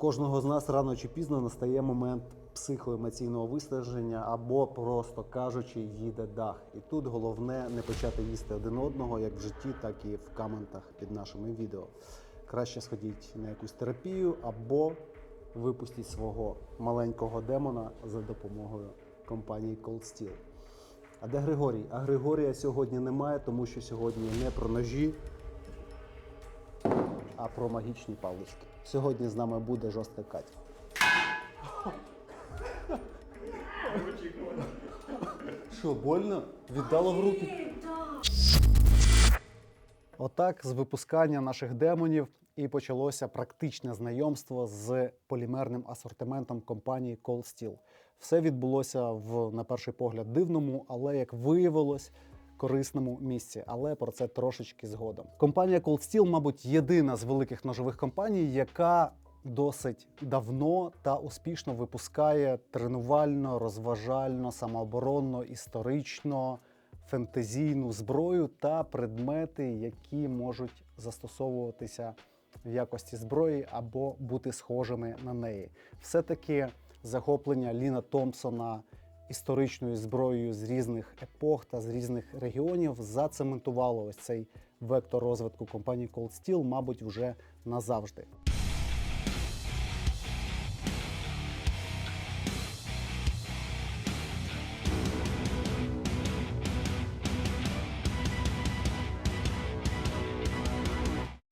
кожного з нас рано чи пізно настає момент психоемоційного виснаження або, просто кажучи, їде дах. І тут головне не почати їсти один одного, як в житті, так і в коментах під нашими відео. Краще сходіть на якусь терапію або випустіть свого маленького демона за допомогою компанії Cold Steel. А де Григорій? А Григорія сьогодні немає, тому що сьогодні не про ножі, а про магічні палички. Сьогодні з нами буде жорстка Катя. Що, больно? Віддало в руки? Отак з випускання наших демонів і почалося практичне знайомство з полімерним асортиментом компанії Cold Steel. Все відбулося в, на перший погляд, дивному, але як виявилось, корисному місці. Але про це трошечки згодом. Компанія Cold Steel, мабуть, єдина з великих ножових компаній, яка досить давно та успішно випускає тренувально, розважально, самооборонно, історично фентезійну зброю та предмети, які можуть застосовуватися в якості зброї або бути схожими на неї. Все-таки захоплення Ліна Томпсона історичною зброєю з різних епох та з різних регіонів зацементувало ось цей вектор розвитку компанії Cold Steel, мабуть, вже назавжди.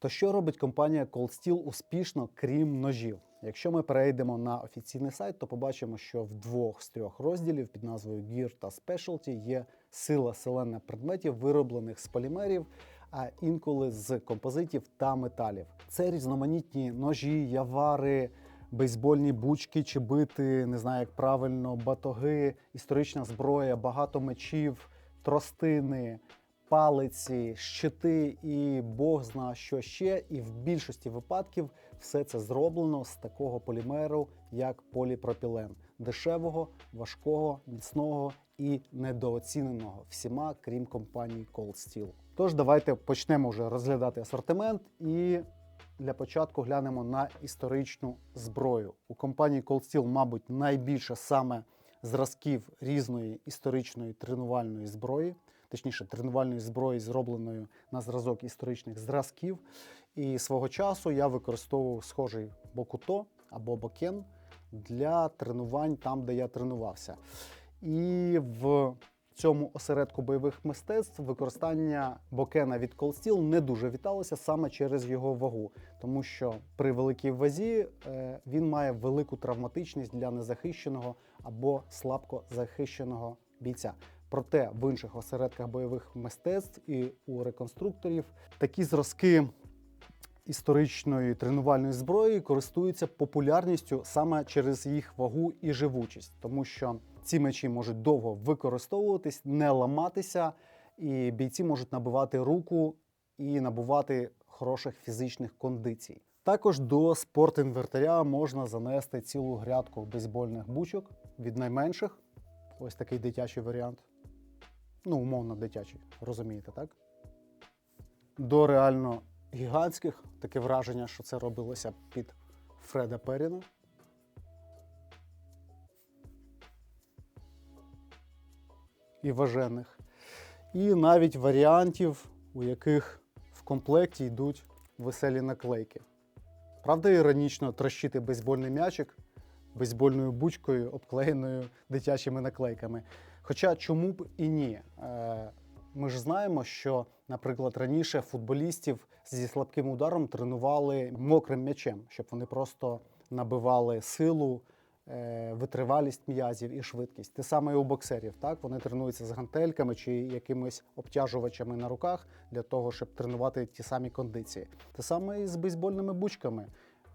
То що робить компанія Cold Steel успішно, крім ножів? Якщо ми перейдемо на офіційний сайт, то побачимо, що в двох з трьох розділів під назвою Gear та Specialty є сила селена предметів, вироблених з полімерів, а інколи з композитів та металів. Це різноманітні ножі, явари, бейсбольні бучки чи бити, не знаю як правильно, батоги, історична зброя, багато мечів, тростини, палиці, щити і Бог зна що ще. І в більшості випадків все це зроблено з такого полімеру, як поліпропілен, дешевого, важкого, міцного і недооціненого всіма, крім компанії Cold Steel. Тож давайте почнемо вже розглядати асортимент і для початку глянемо на історичну зброю. У компанії Cold Steel, мабуть, найбільше саме зразків різної історичної тренувальної зброї, точніше, тренувальної зброї, зробленої на зразок історичних зразків. І свого часу я використовував схожий бокуто або бокен для тренувань там, де я тренувався. І в цьому осередку бойових мистецтв використання бокена від Cold Steel не дуже віталося саме через його вагу, тому що при великій вазі е, він має велику травматичність для незахищеного або слабко захищеного бійця. Проте в інших осередках бойових мистецтв і у реконструкторів такі зразки історичної тренувальної зброї користуються популярністю саме через їх вагу і живучість, тому що ці мечі можуть довго використовуватись, не ламатися, і бійці можуть набивати руку і набувати хороших фізичних кондицій. Також до спортінвертаря можна занести цілу грядку бейсбольних бучок від найменших. Ось такий дитячий варіант. Ну, умовно дитячий, розумієте, так? До реально гігантських таке враження, що це робилося під Фреда Періна. І важених. І навіть варіантів, у яких в комплекті йдуть веселі наклейки. Правда, іронічно трощити бейсбольний м'ячик бейсбольною бучкою, обклеєною дитячими наклейками. Хоча чому б і ні? Е, Ми ж знаємо, що, наприклад, раніше футболістів зі слабким ударом тренували мокрим м'ячем, щоб вони просто набивали силу, е, витривалість м'язів і швидкість. Те саме і у боксерів. Так вони тренуються з гантельками чи якимись обтяжувачами на руках для того, щоб тренувати ті самі кондиції. Те саме і з бейсбольними бучками.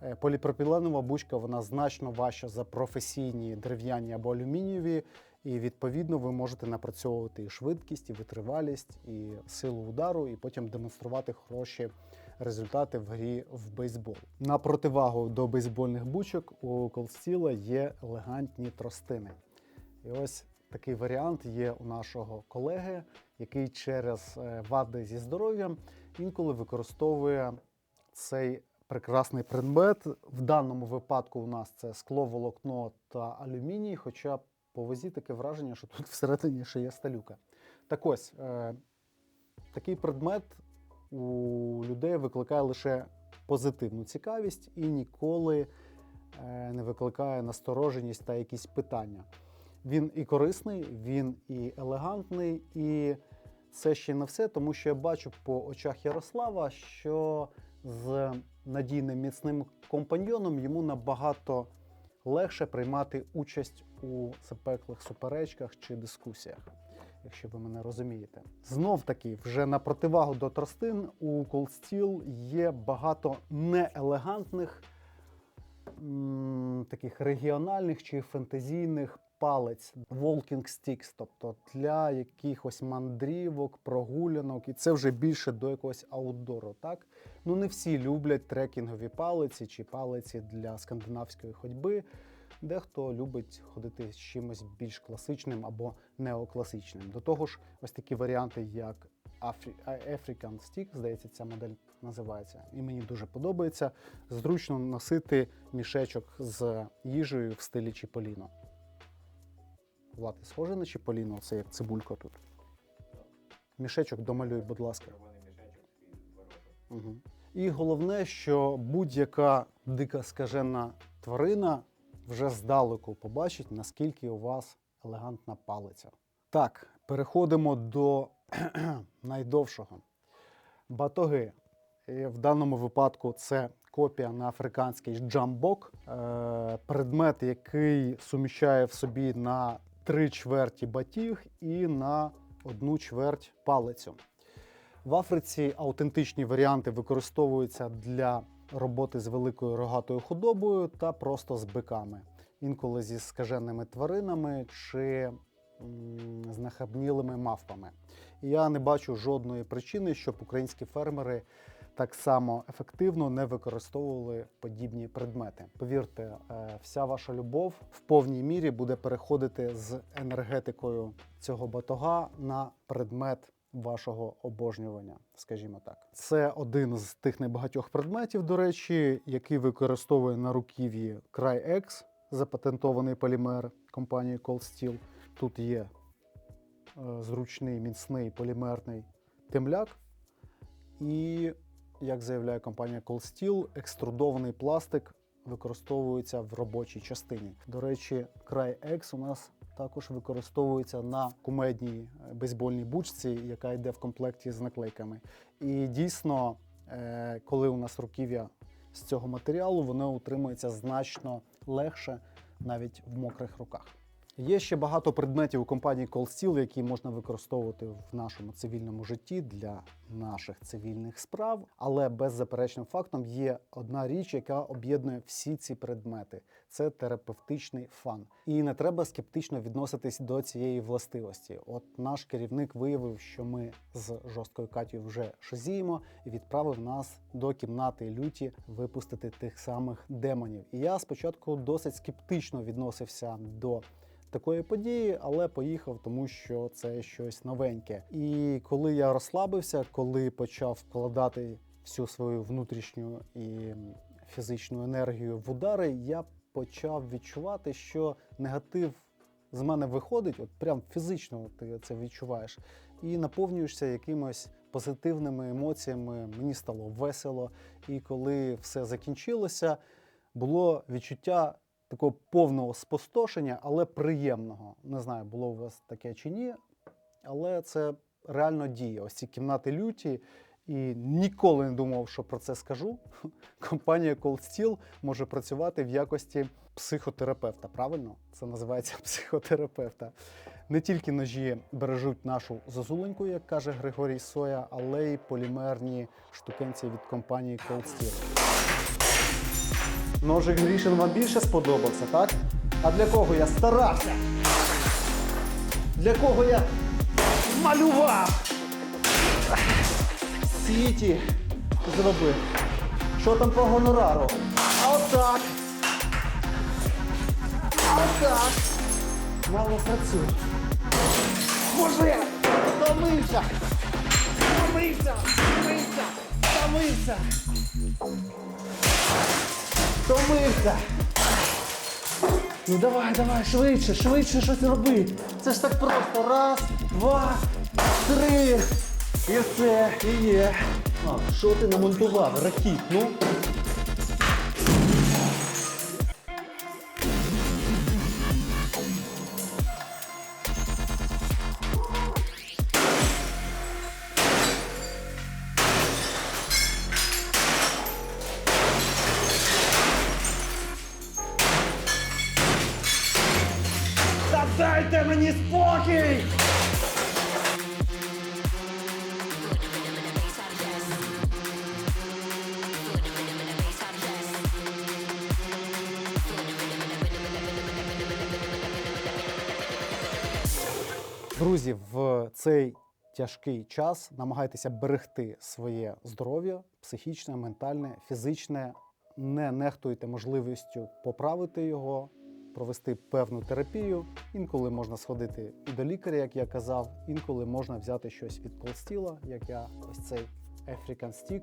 Е, Поліпропіленова бучка вона значно важча за професійні дерев'яні або алюмінієві, і відповідно ви можете напрацьовувати і швидкість, і витривалість, і силу удару, і потім демонструвати хороші результати в грі в бейсбол. На противагу до бейсбольних бучок у Колстіла є елегантні тростини. І ось такий варіант є у нашого колеги, який через е, вади зі здоров'ям інколи використовує цей прекрасний предмет. В даному випадку у нас це скло, волокно та алюміній, хоча по вазі таке враження, що тут всередині ще є сталюка. Так ось, е, такий предмет у людей викликає лише позитивну цікавість і ніколи е, не викликає настороженість та якісь питання. Він і корисний, він і елегантний, і це ще не все, тому що я бачу по очах Ярослава, що з надійним міцним компаньйоном йому набагато легше приймати участь у запеклих суперечках чи дискусіях, якщо ви мене розумієте. Знов таки, вже на противагу до тростин у Cold Steel є багато неелегантних таких регіональних чи фентезійних палець, walking sticks, тобто для якихось мандрівок, прогулянок, і це вже більше до якогось аутдору. Так ну не всі люблять трекінгові палиці чи палиці для скандинавської ходьби. Дехто любить ходити з чимось більш класичним або неокласичним. До того ж, ось такі варіанти, як African Stick, здається, ця модель називається, і мені дуже подобається. Зручно носити мішечок з їжею в стилі Чіполіно. Влад, схоже на Чіполіно, це як цибулька тут. Мішечок домалюй, будь ласка. Угу. І головне, що будь-яка дика скажена тварина вже здалеку побачить, наскільки у вас елегантна палиця. Так, переходимо до найдовшого. Батоги. І в даному випадку це копія на африканський джамбок, е, предмет, який суміщає в собі на три чверті батіг і на одну чверть палицю. В Африці аутентичні варіанти використовуються для роботи з великою рогатою худобою та просто з биками, інколи зі скаженими тваринами чи з нахабнілими мавпами. Я не бачу жодної причини, щоб українські фермери так само ефективно не використовували подібні предмети. Повірте, е, вся ваша любов в повній мірі буде переходити з енергетикою цього батога на предмет вашого обожнювання, скажімо так. Це один з тих небагатьох предметів, до речі, який використовує на руків'ї CryX, запатентований полімер компанії Cold Steel. Тут є е, зручний міцний полімерний темляк. І, як заявляє компанія Steel, екструдований пластик використовується в робочій частині. До речі, край X у нас також використовується на кумедній е, бейсбольній бучці, яка йде в комплекті з наклейками. І дійсно, е, коли у нас руків'я з цього матеріалу, воно утримується значно легше навіть в мокрих руках. Є ще багато предметів у компанії Steel, які можна використовувати в нашому цивільному житті для наших цивільних справ. Але беззаперечним фактом є одна річ, яка об'єднує всі ці предмети: це терапевтичний фан. І не треба скептично відноситись до цієї властивості. От наш керівник виявив, що ми з жорсткою Катю вже шизіємо і відправив нас до кімнати люті випустити тих самих демонів. І я спочатку досить скептично відносився до такої події, але поїхав, тому що це щось новеньке. І коли я розслабився, коли почав вкладати всю свою внутрішню і фізичну енергію в удари, я почав відчувати, що негатив з мене виходить, от прям фізично ти це відчуваєш, і наповнюєшся якимось позитивними емоціями. Мені стало весело. І коли все закінчилося, було відчуття такого повного спустошення, але приємного. Не знаю, було у вас таке чи ні, але це реально діє. Ось ці кімнати люті. І ніколи не думав, що про це скажу. Компанія Cold Steel може працювати в якості психотерапевта. Правильно? Це називається психотерапевта. Не тільки ножі бережуть нашу зозуленьку, як каже Григорій Соя, але й полімерні штукенці від компанії Cold Steel. Ножик Грішин вам більше сподобався, так? А для кого я старався? Для кого я малював? Світі зробив. Що там по гонорару? А отак. А отак. Мало працює. Боже! Втомився! Втомився! Втомився! Втомився! Втомився. Ну давай, давай, швидше, швидше щось роби. Це ж так просто. Раз, два, три. І все, і є. А, що ти намонтував? Ракіт, дайте мені спокій! Друзі, в цей тяжкий час намагайтеся берегти своє здоров'я, психічне, ментальне, фізичне. Не нехтуйте можливістю поправити його, провести певну терапію. Інколи можна сходити і до лікаря, як я казав, інколи можна взяти щось від колстіла, як я ось цей African Stick,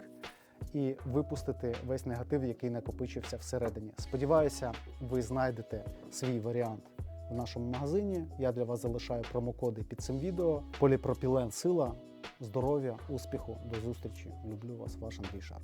і випустити весь негатив, який накопичився всередині. Сподіваюся, ви знайдете свій варіант в нашому магазині. Я для вас залишаю промокоди під цим відео. Поліпропілен сила, здоров'я, успіху, до зустрічі. Люблю вас, ваш Андрій Шар.